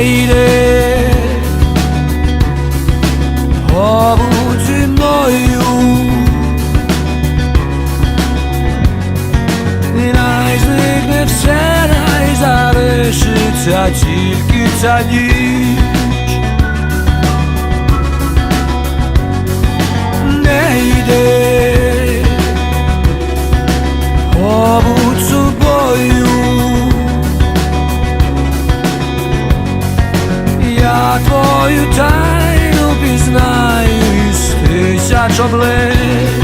не йде, побудь зі мною, і най зникне все, най залишиться тільки ця ніч. Я твою тайну пізнаю із тисяч облич